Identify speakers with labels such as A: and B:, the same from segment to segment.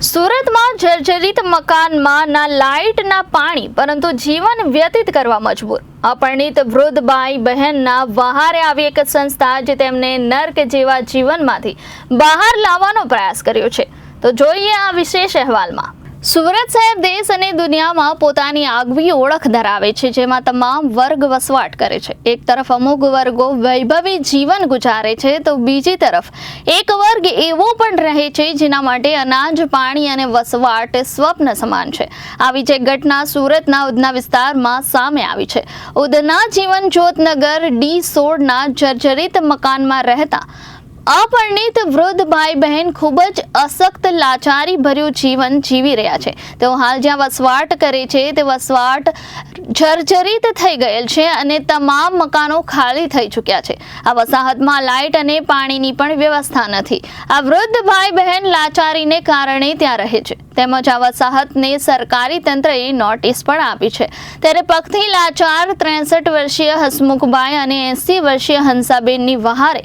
A: સુરતમાં જર્જરિત મકાનમાં ના લાઇટ ના પાણી, પરંતુ જીવન વ્યતીત કરવા મજબૂર. અપરિણિત વૃદ્ધ ભાઈ બહેનના વહારે આવી એક સંસ્થા જે તેમને નર્ક જેવા જીવનમાંથી બહાર લાવવાનો પ્રયાસ કર્યો છે. તો જોઈએ આ વિશેષ અહેવાલમાં. સુરત શહેર દેશ અને દુનિયામાં પોતાની આગવી ઓળખ ધરાવે છે, જેમાં તમામ વર્ગ વસવાટ કરે છે. એક તરફ અમુક વર્ગો વૈભવી જીવન ગુજારે છે, તો બીજી તરફ એક વર્ગ એવો પણ રહે છે, જેના માટે અનાજ, પાણી અને વસવાટ સ્વપ્ન સમાન છે. આવી જ એક ઘટના સુરતના ઉધના વિસ્તારમાં સામે આવી છે. ઉધના જીવન જ્યોતનગર ડી સોળના જર્જરિત મકાનમાં રહેતા અપરિણિત વૃદ્ધ ભાઈ બહેન ખૂબ જ અસક્ત, લાચારી ભર્યું જીવન જીવી રહ્યા છે. તેઓ હાલ જ્યાં વસવાટ કરે છે, તે વસવાટ જર્જરિત થઈ ગયેલ છે અને તમામ મકાનો ખાલી થઈ ચૂક્યા છે. આ વસાહતમાં લાઇટ અને પાણીની પણ વ્યવસ્થા નથી. આ વૃદ્ધ ભાઈ બહેન લાચારીને કારણે ત્યાં રહે છે. તેમજ આ વસાહતને સરકારી તંત્રએ નોટિસ પણ આપી છે. ત્યારે પગથી લાચાર ત્રેસઠ વર્ષીય હસમુખભાઈ અને એંસી વર્ષીય હંસાબેનની વહારે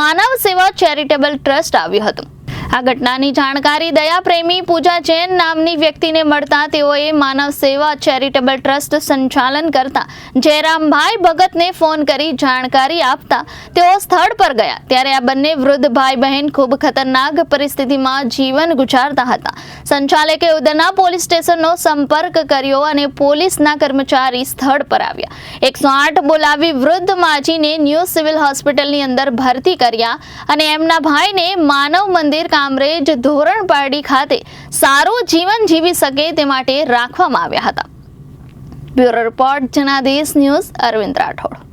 A: માનવ સેવા ચેરિટેબલ ટ્રસ્ટ આવ્યું હતું. આ ઘટનાની જાણકારી દયા પ્રેમી પૂજા જૈન નામની વ્યક્તિને મળતા તેઓએ માનવ સેવા ચેરિટેબલ ટ્રસ્ટ સંચાલન કરતા જયરામભાઈ ભગતને ફોન કરી જાણકારી આપતા તેઓ સ્થળ પર ગયા. ત્યારે આ બંને વૃદ્ધ ભાઈ બહેન ખૂબ ખતરનાક પરિસ્થિતિમાં જીવન ગુજારતા હતા. સંચાલકે ઉદના પોલીસ સ્ટેશનનો સંપર્ક કર્યો અને પોલીસના કર્મચારી સ્થળ પર આવ્યા. એકસો આઠ બોલાવી વૃદ્ધ માજીને ન્યૂ સિવિલ હોસ્પિટલની અંદર ભરતી કર્યા અને એમના ભાઈને માનવ મંદિર કામરેજ ધોરણપાડી ખાતે સારું જીવન જીવી શકે તે માટે રાખવામાં આવ્યા હતા. Bureau report Janadesh news Arvind Rathod.